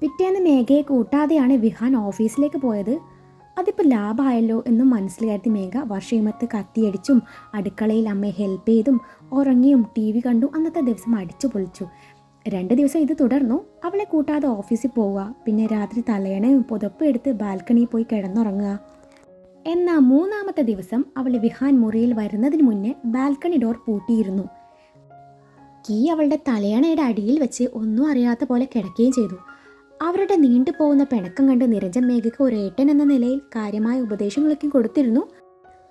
പിറ്റേന്ന് മേഘയെ കൂട്ടാതെയാണ് വിഹാൻ ഓഫീസിലേക്ക് പോയത്. അതിപ്പോൾ ലാഭമായല്ലോ എന്ന് മനസ്സിലാക്കി മേഘ വർഷയുമത്ത് കത്തിയടിച്ചും അടുക്കളയിൽ അമ്മയെ ഹെൽപ്പ് ചെയ്തും ഉറങ്ങിയും ടി വി കണ്ടു അന്നത്തെ ദിവസം അടിച്ചു പൊളിച്ചു. രണ്ട് ദിവസം ഇത് തുടർന്നു. അവളെ കൂട്ടാതെ ഓഫീസിൽ പോവുക. പിന്നെ രാത്രി തലയണയും പുതപ്പ് എടുത്ത് ബാൽക്കണിയിൽ പോയി കിടന്നുറങ്ങുക. എന്നാൽ മൂന്നാമത്തെ ദിവസം അവൾ വിഹാൻ മുറിയിൽ വരുന്നതിന് മുന്നേ ബാൽക്കണി ഡോർ പൂട്ടിയിരുന്നു. കീ അവളുടെ തലയണയുടെ അടിയിൽ വെച്ച് ഒന്നും അറിയാത്ത പോലെ കിടക്കുകയും ചെയ്തു. അവരുടെ നീണ്ടുപോകുന്ന പിണക്കം കണ്ട് നിരഞ്ജൻ മേഘയ്ക്ക് ഒരു ഏട്ടൻ എന്ന നിലയിൽ കാര്യമായ ഉപദേശങ്ങളൊക്കെ കൊടുത്തിരുന്നു.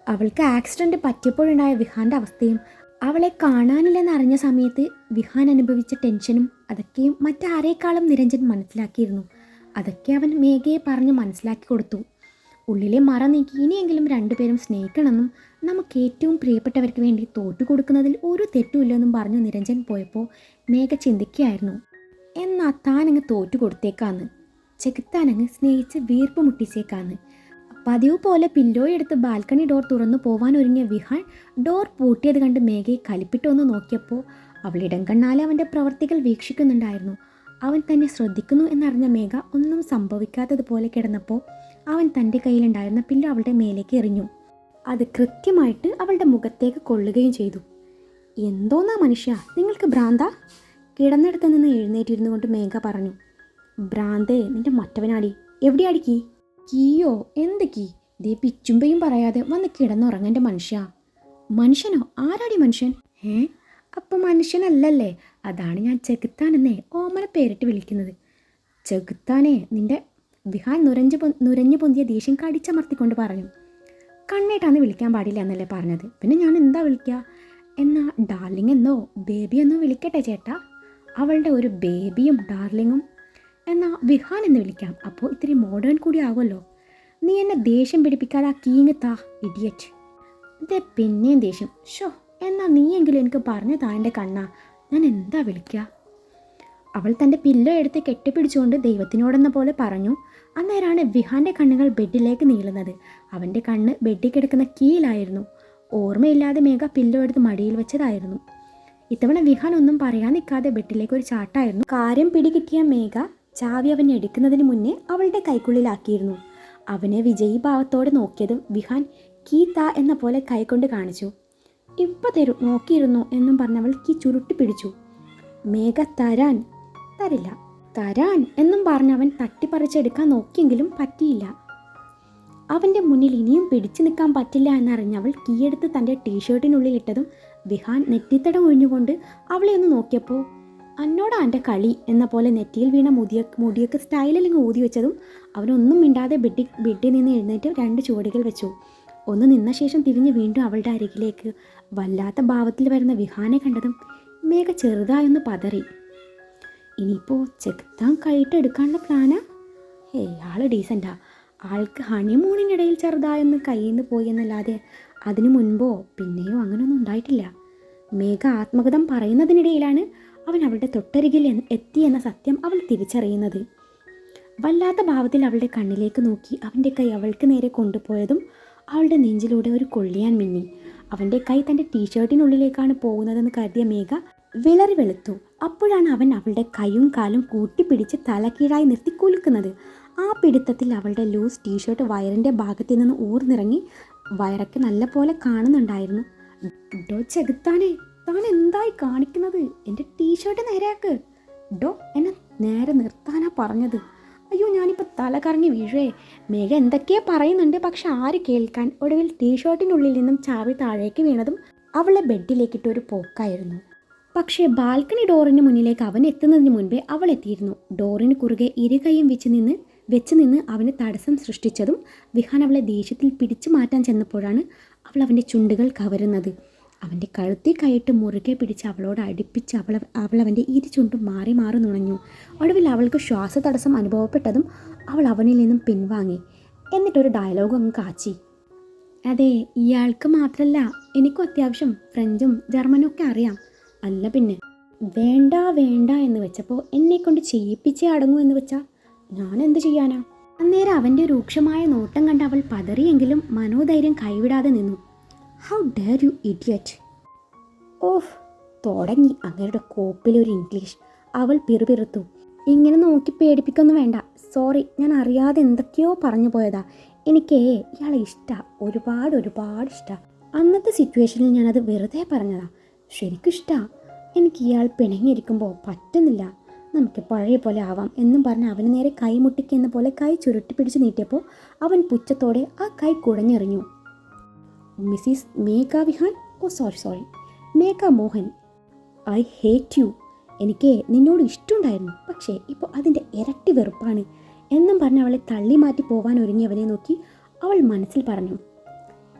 അവൾക്ക് ആക്സിഡന്റ് പറ്റിയപ്പോഴുണ്ടായ വിഹാന്റെ അവസ്ഥയും അവളെ കാണാനില്ലെന്ന് അറിഞ്ഞ സമയത്ത് വിഹാൻ അനുഭവിച്ച ടെൻഷനും അതൊക്കെയും മറ്റാരേക്കാളും നിരഞ്ജൻ മനസ്സിലാക്കിയിരുന്നു. അതൊക്കെ അവൻ മേഘയെ പറഞ്ഞ് മനസ്സിലാക്കി കൊടുത്തു. ഉള്ളിലെ മറ നീക്കി ഇനിയെങ്കിലും രണ്ടുപേരും സ്നേഹിക്കണമെന്നും നമുക്ക് ഏറ്റവും പ്രിയപ്പെട്ടവർക്ക് വേണ്ടി തോറ്റു കൊടുക്കുന്നതിൽ ഒരു തെറ്റുമില്ലെന്നും പറഞ്ഞു നിരഞ്ജൻ പോയപ്പോൾ മേഘ ചിന്തിക്കുകയായിരുന്നു. എന്നാൽ താനങ്ങ് തോറ്റു കൊടുത്തേക്കാന്ന്. ചെകുത്താനങ്ങ് സ്നേഹിച്ച് വീർപ്പ് മുട്ടിച്ചേക്കാന്ന്. പതിവ് പോലെ പില്ലോ എടുത്ത് ബാൽക്കണി ഡോർ തുറന്നു പോവാൻ ഒരുങ്ങിയ വിഹാൻ ഡോർ പൂട്ടിയത് കണ്ട് മേഘയെ കലിപ്പിട്ടൊന്ന് നോക്കിയപ്പോൾ അവളിടം കണ്ണാലെ അവന്റെ പ്രവർത്തികൾ വീക്ഷിക്കുന്നുണ്ടായിരുന്നു. അവൻ തന്നെ ശ്രദ്ധിക്കുന്നു എന്നറിഞ്ഞ മേഘ ഒന്നും സംഭവിക്കാത്തതുപോലെ കിടന്നപ്പോൾ അവൻ തന്റെ കയ്യിലുണ്ടായിരുന്ന പില്ലോ അവളുടെ മേലേക്ക് എറിഞ്ഞു. അത് കൃത്യമായിട്ട് അവളുടെ മുഖത്തേക്ക് കൊള്ളുകയും ചെയ്തു. എന്തോന്നാ മനുഷ്യ നിങ്ങൾക്ക് ഭ്രാന്ത? കിടന്നിടത്ത് നിന്ന് എഴുന്നേറ്റിരുന്നു കൊണ്ട് മേഘ പറഞ്ഞു. ഭ്രാന്തേ നിന്റെ മറ്റവനാടി എവിടെ കീയോ? എന്ത് കീ? ദേ പിച്ചുമ്പയും പറയാതെ വന്ന് കിടന്നുറങ്ങന്റെ മനുഷ്യ. മനുഷ്യനോ? ആരാടി മനുഷ്യൻ? ഏ അപ്പം മനുഷ്യനല്ലല്ലേ? അതാണ് ഞാൻ ചെകുത്താനെന്നേ ഓമന പേരിട്ട് വിളിക്കുന്നത്. ചെകുത്താനെ നിന്റെ വിഹാൻ നുരഞ്ഞു പൊ നുരഞ്ഞു പൊന്തിയ ദേഷ്യം കടിച്ചമർത്തിക്കൊണ്ട് പറഞ്ഞു. കണ്ണേട്ടാന്ന് വിളിക്കാൻ പാടില്ല എന്നല്ലേ പറഞ്ഞത്. പിന്നെ ഞാൻ എന്താ വിളിക്കുക എന്നാ ഡാർലിംഗ് എന്നോ ബേബി എന്നോ വിളിക്കട്ടെ ചേട്ടാ. അവളുടെ ഒരു ബേബിയും ഡാർലിങ്ങും എന്നാ വിഹാൻ എന്ന് വിളിക്കാം. അപ്പോൾ ഇത്തിരി മോഡേൺ കൂടി ആകുമല്ലോ നീ എന്നെ ദേഷ്യം പിടിപ്പിക്കാതെ ആ കീങ് താ ഇഡിയറ്റ് ഇതേ പിന്നെയും ദേഷ്യം. ഷോ എന്നാ നീയെങ്കിലും എനിക്ക് പറഞ്ഞു താ എന്റെ കണ്ണാ. ഞാൻ എന്താ വിളിക്കുക അവൾ തന്റെ പില്ലോ എടുത്ത് കെട്ടിപ്പിടിച്ചുകൊണ്ട് ദൈവത്തിനോടെന്ന പോലെ പറഞ്ഞു. അന്നേരമാണ് വിഹാന്റെ കണ്ണുകൾ ബെഡിലേക്ക് നീളുന്നത്. അവന്റെ കണ്ണ് ബെഡിൽ കിടക്കുന്ന കീയിലായിരുന്നു ഓർമ്മയില്ലാതെ മേഘ പില്ലോ എടുത്ത് മടിയിൽ വെച്ചതായിരുന്നു. ഇത്തവണ വിഹാൻ ഒന്നും പറയാൻ നിൽക്കാതെ ബെഡിലേക്ക് ഒരു ചാട്ടായിരുന്നു. കാര്യം പിടികിട്ടിയ മേഘ ചാവി അവൻ എടുക്കുന്നതിന് മുന്നേ അവളുടെ കൈക്കുള്ളിലാക്കിയിരുന്നു. അവനെ വിജയി ഭാവത്തോടെ നോക്കിയതും വിഹാൻ കീ താ എന്ന പോലെ കൈകൊണ്ട് കാണിച്ചു. ഇപ്പൊ തരൂ നോക്കിയിരുന്നു എന്നും പറഞ്ഞവൾ കീ ചുരുട്ടി പിടിച്ചു. മേഘ തരാൻ. തരില്ല. തരാൻ എന്നും പറഞ്ഞവൻ തട്ടിപ്പറിച്ചെടുക്കാൻ നോക്കിയെങ്കിലും പറ്റിയില്ല. അവന്റെ മുന്നിൽ ഇനിയും പിടിച്ചു നിൽക്കാൻ പറ്റില്ല എന്നറിഞ്ഞവൾ കീയെടുത്ത് തന്റെ ടീഷർട്ടിനുള്ളിൽ ഇട്ടതും വിഹാൻ നെറ്റിത്തടം ഒഴിഞ്ഞുകൊണ്ട് അവളെ ഒന്ന് നോക്കിയപ്പോൾ അന്നോടാ എന്റെ കളി എന്ന പോലെ നെറ്റിയിൽ വീണ മുടിയ മുടിയൊക്കെ സ്റ്റൈലിൽ ഊതി വെച്ചതും അവനൊന്നും മിണ്ടാതെ ബെഡി ബെഡിൽ നിന്ന് എഴുന്നേറ്റ് രണ്ട് ചുവടുകൾ വെച്ചു. ഒന്ന് നിന്ന ശേഷം തിരിഞ്ഞ് വീണ്ടും അവളുടെ അരികിലേക്ക്. വല്ലാത്ത ഭാവത്തിൽ വരുന്ന വിഹാനെ കണ്ടതും മേഘ ചെറുതായൊന്ന് പതറി. ഇനിയിപ്പോൾ ചെക്താൻ കൈയിട്ട് എടുക്കാനുള്ള പ്ലാനാ ഏയ് ആൾ ഡീസന്റാ ആൾക്ക് ഹണിമൂണിനിടയിൽ ചെറുതായൊന്ന് കയ്യിൽ നിന്ന് പോയി എന്നല്ലാതെ അതിനു മുൻപോ പിന്നെയോ അങ്ങനെയൊന്നും ഉണ്ടായിട്ടില്ല. മേഘ ആത്മകഥം പറയുന്നതിനിടയിലാണ് അവൻ അവളുടെ തൊട്ടരികിൽ എത്തി എന്ന സത്യം അവൾ തിരിച്ചറിയുന്നത്. വല്ലാത്ത ഭാവത്തിൽ അവളുടെ കണ്ണിലേക്ക് നോക്കി അവന്റെ കൈ അവൾക്ക് നേരെ കൊണ്ടുപോയതും അവളുടെ നെഞ്ചിലൂടെ ഒരു കൊള്ളിയാൻ മിന്നി. അവന്റെ കൈ തന്റെ ടീഷർട്ടിനുള്ളിലേക്കാണ് പോകുന്നതെന്ന് കരുതിയ മേഘ വിളറി വെളുത്തു. അപ്പോഴാണ് അവൻ അവളുടെ കൈയും കാലും കൂട്ടിപ്പിടിച്ച് തലക്കീഴായി നിർത്തി കുലുക്കുന്നത് ആ പിടുത്തത്തിൽ അവളുടെ ലൂസ് ടീഷർട്ട് വയറിന്റെ ഭാഗത്ത് നിന്ന് ഊർന്നിറങ്ങി വയറൊക്കെ നല്ല പോലെ കാണുന്നുണ്ടായിരുന്നു. ഡോ ചെകുത്താനെ താൻ എന്തായി കാണിക്കുന്നത്? എന്റെ ടീഷർട്ട് നേരെയാക്ക്. ഡോ എന്നെ നേരെ നിർത്താനാ പറഞ്ഞത്. അയ്യോ ഞാനിപ്പോൾ തല കറങ്ങി വീഴേ മേഘ എന്തൊക്കെയാ പറയുന്നുണ്ട് പക്ഷെ ആര് കേൾക്കാൻ? ഒടുവിൽ ടീഷർട്ടിനുള്ളിൽ നിന്നും ചാവി താഴേക്ക് വീണതും അവളെ ബെഡിലേക്കിട്ട് ഒരു പോക്കായിരുന്നു. പക്ഷേ ബാൽക്കണി ഡോറിന് മുന്നിലേക്ക് അവൻ എത്തുന്നതിന് മുൻപേ അവൾ എത്തിയിരുന്നു. ഡോറിന് കുറുകെ ഇരുകൈയും വെച്ച് നിന്ന് വെച്ച് നിന്ന് അവന് തടസ്സം സൃഷ്ടിച്ചതും വിഹാൻ അവളെ ദേഷ്യത്തിൽ പിടിച്ചു മാറ്റാൻ ചെന്നപ്പോഴാണ് അവൾ അവന്റെ ചുണ്ടുകൾ കവരുന്നത്. അവന്റെ കഴുത്തി കൈയിട്ട് മുറുകെ പിടിച്ച് അവളോട് അടുപ്പിച്ച് അവൾ അവൾ അവന്റെ ഇരു ചുണ്ടും മാറി മാറി നുണഞ്ഞു. ഒടുവിൽ അവൾക്ക് ശ്വാസതടസ്സം അനുഭവപ്പെട്ടതും അവൾ അവനിൽ നിന്നും പിൻവാങ്ങി. എന്നിട്ടൊരു ഡയലോഗ് അങ്ങ് കാച്ചി. അതെ ഇയാൾക്ക് മാത്രമല്ല എനിക്കും അത്യാവശ്യം ഫ്രഞ്ചും ജർമ്മനും ഒക്കെ അറിയാം. അല്ല പിന്നെ വേണ്ട വേണ്ട എന്ന് വെച്ചപ്പോൾ എന്നെ കൊണ്ട് ചെയ്യിപ്പിച്ചേ അടങ്ങൂ എന്ന് വെച്ചാൽ ഞാൻ എന്ത് ചെയ്യാനാ? അന്നേരം അവന്റെ രൂക്ഷമായ നോട്ടം കണ്ട് അവൾ പതറിയെങ്കിലും മനോധൈര്യം കൈവിടാതെ നിന്നു. How dare you idiot oh തുടങ്ങി. അങ്ങയുടെ കോപ്പിലൊരു ഇംഗ്ലീഷ്. അവൾ പിറുപിറുത്തു. ഇങ്ങനെ നോക്കി പേടിപ്പിക്കൊന്നും വേണ്ട. സോറി ഞാൻ അറിയാതെ എന്തൊക്കെയോ പറഞ്ഞു പോയതാ. എനിക്കേ ഇയാളെ ഇഷ്ടമാണ് ഒരുപാട് ഒരുപാട് ഇഷ്ടമാണ് അന്നത്തെ സിറ്റുവേഷനിൽ ഞാനത് വെറുതെ പറഞ്ഞതാ. ശരിക്കും ഇഷ്ടമാണ് എനിക്ക് ഇയാൾ പിണങ്ങിയിരിക്കുമ്പോൾ പറ്റുന്നില്ല. നമുക്ക് പഴയ പോലെ ആവാം എന്നും പറഞ്ഞ് അവന് നേരെ കൈ മുട്ടിക്കുന്ന പോലെ കൈ ചുരുട്ടി പിടിച്ച് നീട്ടിയപ്പോൾ അവൻ പുച്ഛത്തോടെ ആ കൈ കുടഞ്ഞെറിഞ്ഞു. Mrs Megha Vihan? Oh sorry sorry. Megha Mohan. I hate you. എനിക്ക് നിന്നോട് ഇഷ്ടമുണ്ടായിരുന്നു. പക്ഷേ ഇപ്പോൾ അതിന്റെ ഇരട്ടി വെറുപ്പാണ്. എന്നും പറഞ്ഞ് അവളെ തള്ളി മാറ്റി പോകാൻ ഒരുങ്ങിയവനെ നോക്കി അവൾ മനസ്സിൽ പറഞ്ഞു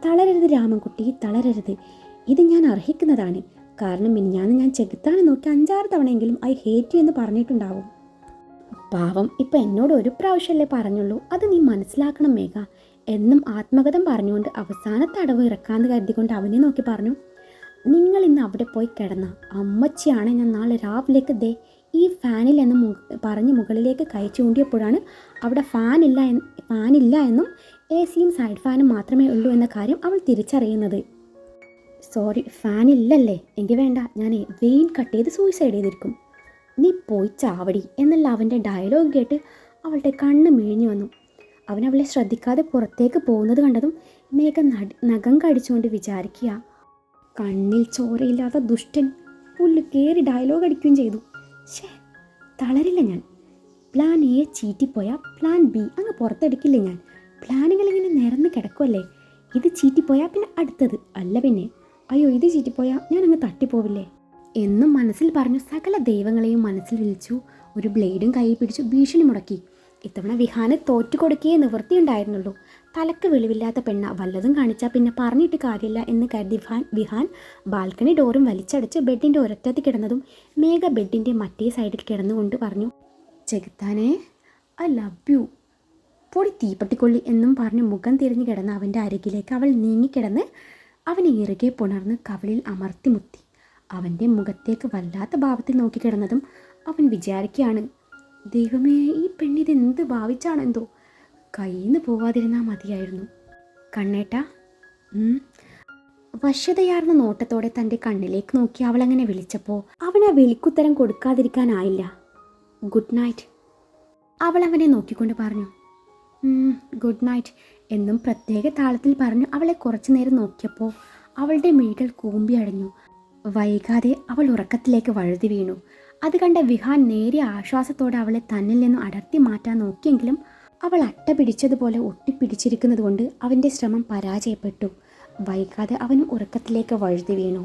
തളരരുത് രാമൻകുട്ടി തളരരുത്. ഇത് ഞാൻ അർഹിക്കുന്നതാണ്. കാരണം മിനിഞ്ഞാന്ന് ഞാൻ ചെകുത്താണ് നോക്കി അഞ്ചാറ് തവണയെങ്കിലും ഐ ഹേറ്റ് യു എന്ന് പറഞ്ഞിട്ടുണ്ടാവും. പാവം ഇപ്പം എന്നോട് ഒരു പ്രാവശ്യമല്ലേ പറഞ്ഞുള്ളൂ. അത് നീ മനസ്സിലാക്കണം മേഘ. എന്നും ആത്മകഥം പറഞ്ഞുകൊണ്ട് അവസാനത്തെ അടവ് ഇറക്കാന്ന് കരുതിക്കൊണ്ട് അവനെ നോക്കി പറഞ്ഞു നിങ്ങൾ ഇന്ന് അവിടെ പോയി കിടന്ന. അമ്മച്ചിയാണ് ഞാൻ നാളെ രാവിലേക്ക് ദേ ഈ ഫാനിൽ എന്ന് മു- പറഞ്ഞ് മുകളിലേക്ക് കൈ ചൂണ്ടിയപ്പോഴാണ് അവിടെ ഫാനില്ല ഫാനില്ല എന്നും എ സിയും സൈഡ് ഫാനും മാത്രമേ ഉള്ളൂ എന്ന കാര്യം അവൾ തിരിച്ചറിയുന്നത്. സോറി ഫാനില്ലല്ലേ. എങ്കിൽ വേണ്ട. ഞാൻ വെയിൻ കട്ട് ചെയ്ത് സൂയിസൈഡ് ചെയ്തിരിക്കും. നീ പോയി ചാവടി എന്നല്ല അവന്റെ ഡയലോഗ് കേട്ട് അവളുടെ കണ്ണ് മിഴിഞ്ഞു വന്നു. അവൻ അവളെ ശ്രദ്ധിക്കാതെ പുറത്തേക്ക് പോകുന്നത് കണ്ടതും മേഘ നഖം കടിച്ചുകൊണ്ട് വിചാരിക്കുക. കണ്ണിൽ ചോരയില്ലാത്ത ദുഷ്ടൻ പുല്ല് കയറി ഡയലോഗ് അടിക്കുകയും ചെയ്തു. ഷേ തളരില്ല ഞാൻ. പ്ലാൻ എ ചീറ്റിപ്പോയാൽ പ്ലാൻ ബി അങ്ങ് പുറത്തെടുക്കില്ല ഞാൻ? പ്ലാനുകൾ ഇങ്ങനെ നിരന്ന് കിടക്കുമല്ലേ ഇത് ചീറ്റിപ്പോയാൽ പിന്നെ അടുത്തത്. അല്ല പിന്നെ. അയ്യോ ഇത് ചീറ്റിപ്പോയാൽ ഞാൻ അങ്ങ് തട്ടിപ്പോവില്ലേ? എന്നും മനസ്സിൽ പറഞ്ഞു സകല ദൈവങ്ങളെയും മനസ്സിൽ വിളിച്ചു. ഒരു ബ്ലേഡും കയ്യിൽ പിടിച്ചു ഭീഷണി മുടക്കി. ഇത്തവണ വിഹാനെ തോറ്റു കൊടുക്കേ നിവൃത്തിയുണ്ടായിരുന്നുള്ളൂ തലക്ക് വെളിവില്ലാത്ത പെണ്ണ വല്ലതും കാണിച്ചാൽ പിന്നെ പറഞ്ഞിട്ട് കാര്യമില്ല എന്ന് കരുതി വിഹാൻ വിഹാൻ ബാൽക്കണി ഡോറും വലിച്ചടച്ച് ബെഡിന്റെ ഒരറ്റത്ത് കിടന്നതും മേഘ ബെഡിന്റെ മറ്റേ സൈഡിൽ കിടന്നുകൊണ്ട് പറഞ്ഞു ചെകുത്താനെ ഐ ലവ് യു പൊടി തീപ്പട്ടിക്കൊള്ളി എന്നും പറഞ്ഞ് മുഖം തിരിഞ്ഞു കിടന്ന അവന്റെ അരികിലേക്ക് അവൾ നീങ്ങിക്കിടന്ന് അവനെ ഇറുകെ പുണർന്ന് കവളിൽ അമർത്തി മുത്തി. അവന്റെ മുഖത്തേക്ക് വല്ലാത്ത ഭാവത്തിൽ നോക്കിക്കിടന്നതും അവൻ വിചാരിക്കുകയാണ് ദൈവമേ ഈ പെണ്ണിത് എന്ത് ഭാവിച്ചാണെന്തോ? കയ്യിൽ നിന്ന് പോവാതിരുന്നാൽ മതിയായിരുന്നു. കണ്ണേട്ട. വശ്യതയാർന്ന നോട്ടത്തോടെ തന്റെ കണ്ണിലേക്ക് നോക്കി അവൾ അങ്ങനെ വിളിച്ചപ്പോൾ അവൻ ആ വിളിക്കുത്തരം കൊടുക്കാതിരിക്കാനായില്ല. Good night. അവൾ അവനെ നോക്കിക്കൊണ്ട് പറഞ്ഞു. "ഉം, ഗുഡ് നൈറ്റ് എന്നും പ്രത്യേക താളത്തിൽ പറഞ്ഞു അവളെ കുറച്ചു നേരം നോക്കിയപ്പോൾ അവളുടെ മിഴികൾ കൂമ്പി അടഞ്ഞു. വൈകാതെ അവൾ ഉറക്കത്തിലേക്ക് വഴുതി വീണു. അത് കണ്ട വിഹാൻ നേരിയ ആശ്വാസത്തോടെ അവളെ തന്നിൽ നിന്നും അടർത്തി മാറ്റാൻ നോക്കിയെങ്കിലും അവൾ അട്ട പിടിച്ചതുപോലെ ഒട്ടിപ്പിടിച്ചിരിക്കുന്നത് കൊണ്ട് അവന്റെ ശ്രമം പരാജയപ്പെട്ടു. വൈകാതെ അവനും ഉറക്കത്തിലേക്ക് വഴുതി വീണു.